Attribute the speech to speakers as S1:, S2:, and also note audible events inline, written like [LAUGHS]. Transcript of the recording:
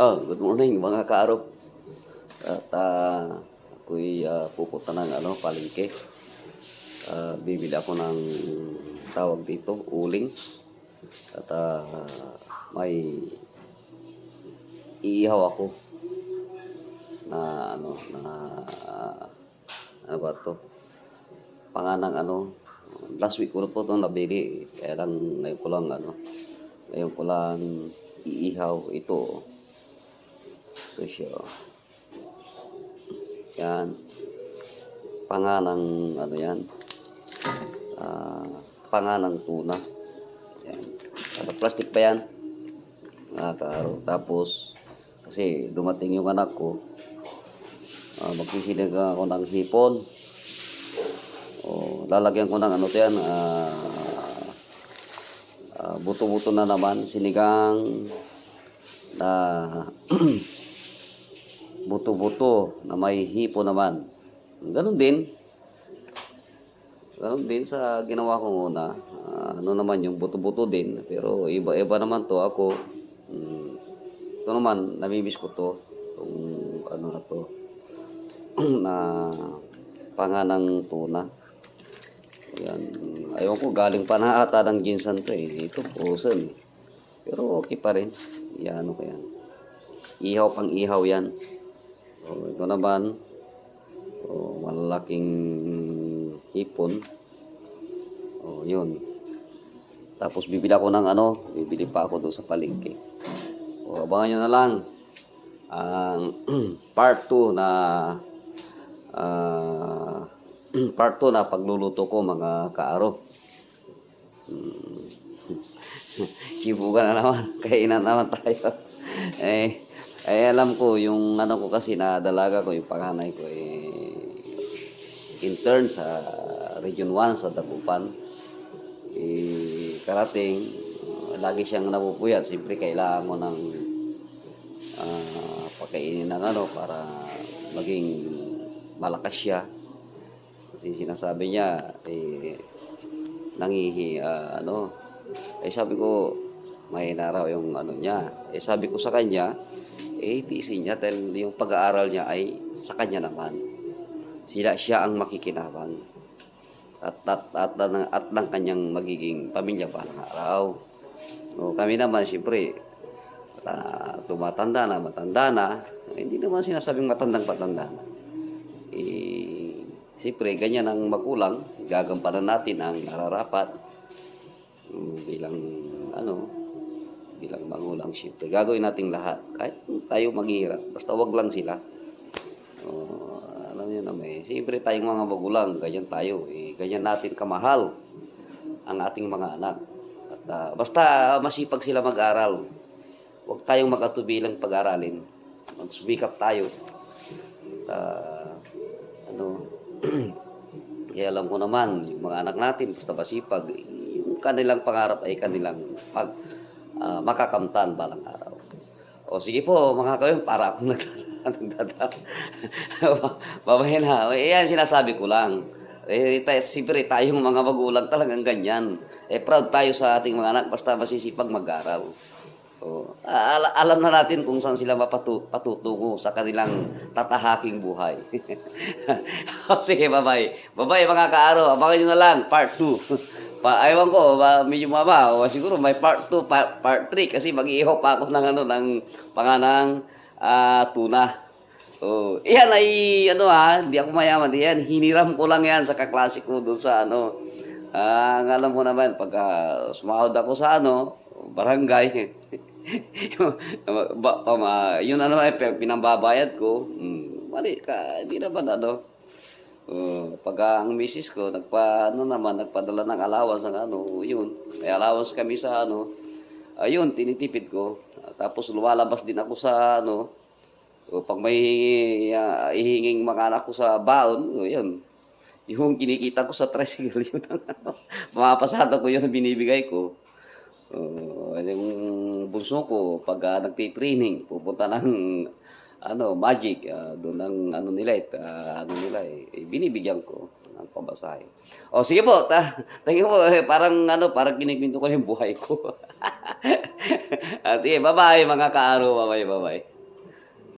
S1: Oh, good morning mga kaarop. At ah, ako'y ah, pupunta ng ano, palengke. Ah, bibili ako ng tawag dito, uling. At ah, may iihaw ako na ano, na ano ba to? Panganang ano, last week ko na po itong nabili. Kaya lang ngayon ko lang ano, ngayon ko lang iihaw ito. Ito siya. oh. Yan. Panganang ano yan. Ah, panganang tuna. Yan. Ano, plastic pa yan. Nakakaaro. Tapos, kasi dumating yung anak ko, uh, magsisinag ako ng hipon. O, lalagyan ko ng ano to yan, ah, ah, buto-buto na naman, sinigang na [CLEARS THROAT] buto-buto na may hipo naman. Ganon din. Ganon din sa ginawa ko muna. Ah, ano naman yung buto-buto din. Pero iba-iba naman to ako. mm, ito naman, namimiss ko to. Itong ano na to. [CLEARS THROAT] na panganang tuna. Yan. Ayaw ko, galing pa na ata ng ginsan to eh. Ito, frozen. Pero okay pa rin. Yan, ano ko yan. Ihaw pang ihaw yan. O, ito naman, o, malaking hipon. O, yun. Tapos bibili ako ng ano, bibili pa ako doon sa palengke. O, abangan nyo na lang ang [CLEARS THROAT] part 2 na ah, [CLEARS THROAT] part 2 na pagluluto ko mga kaaro. Hmm. [LAUGHS] Sibugan na naman, [LAUGHS] kainan naman tayo. [LAUGHS] eh, eh, alam ko, yung ano ko kasi na dalaga ko, yung panganay ko, eh, intern sa Region 1 sa Dagupan. Eh, karating, uh, lagi siyang napupuyat. Siyempre, kailangan mo ng ah, pagkainin ng ano para maging malakas siya. Kasi sinasabi niya, eh, nangihi, ah, ano, eh sabi ko, may raw yung ano niya. Eh sabi ko sa kanya, eh tiisin niya dahil yung pag-aaral niya ay sa kanya naman. Sila siya ang makikinabang. At at at, at, at ng kanyang magiging pamilya pa ng araw. O, kami naman, siyempre, ah, tumatanda na, matanda na. Hindi naman sinasabing matandang patanda na. Eh, siyempre, ganyan ang magulang. Gagampanan natin ang nararapat. Mm, bilang, ano, magulang, siyempre. Gagawin natin lahat. Kahit tayo maghihirap. Basta wag lang sila. Oh, alam niyo naman eh. Siyempre tayong mga magulang, ganyan tayo. Eh, ganyan natin kamahal ang ating mga anak. At, ah, basta masipag sila mag-aral. Huwag tayong magatubilang pag-aralin. Magsumikap tayo. At, ah, ano, kaya [CLEARS THROAT] alam ko naman, yung mga anak natin, basta masipag, yung kanilang pangarap ay kanilang pag, ah, makakamtan balang araw. O sige po, mga kawin, para akong [LAUGHS] nagdadal. Babaya na. Eh, yan sinasabi ko lang. Eh, tayo, siyempre, tayong mga magulang talagang ganyan. Eh, proud tayo sa ating mga anak basta masisipag mag-aral. O, al- alam na natin kung saan sila mapatu- patutungo sa kanilang tatahaking buhay. [LAUGHS] o, sige, bye-bye. Bye-bye, mga kaaro. Abangan nyo na lang, part 2. [LAUGHS] Pa, aywan ko, ba, medyo mama, o siguro may part 2, part, part 3 kasi mag-iihaw pa ako ng ano ng panganang ah, tuna. Oh, iyan ay ano ha, hindi ako mayaman diyan. Hiniram ko lang yan sa kaklase ko doon sa ano. Ah, ang alam mo naman pag uh, sumahod ako sa ano, barangay. [LAUGHS] ba, pa, ma, yun ano ay pinambabayad ko. Hmm, mali ka, hindi naman ano. Uh, pag ah, ang misis ko, nagpa, ano naman, nagpadala ng allowance ng ano, yun. May allowance kami sa ano. Ayun, tinitipid ko. Tapos lumalabas din ako sa ano, o pag may ah, ihinging mga anak ko sa baon, o yun. Yung kinikita ko sa tricycle, [LAUGHS] yun ang ano, mapapasada ko yun binibigay ko. Uh, yung bunso ko, pag uh, nagtitraining, pupunta ng ano, magic, ah, doon ang ano nila, eh, ah, ano nila, eh, eh, binibigyan ko ng pambasahe. O sige po, ta, [LAUGHS] tingin mo, eh, parang ano, parang kinikwento ko yung buhay ko. [LAUGHS] ah, sige, bye-bye mga kaaro. Bye-bye, bye-bye.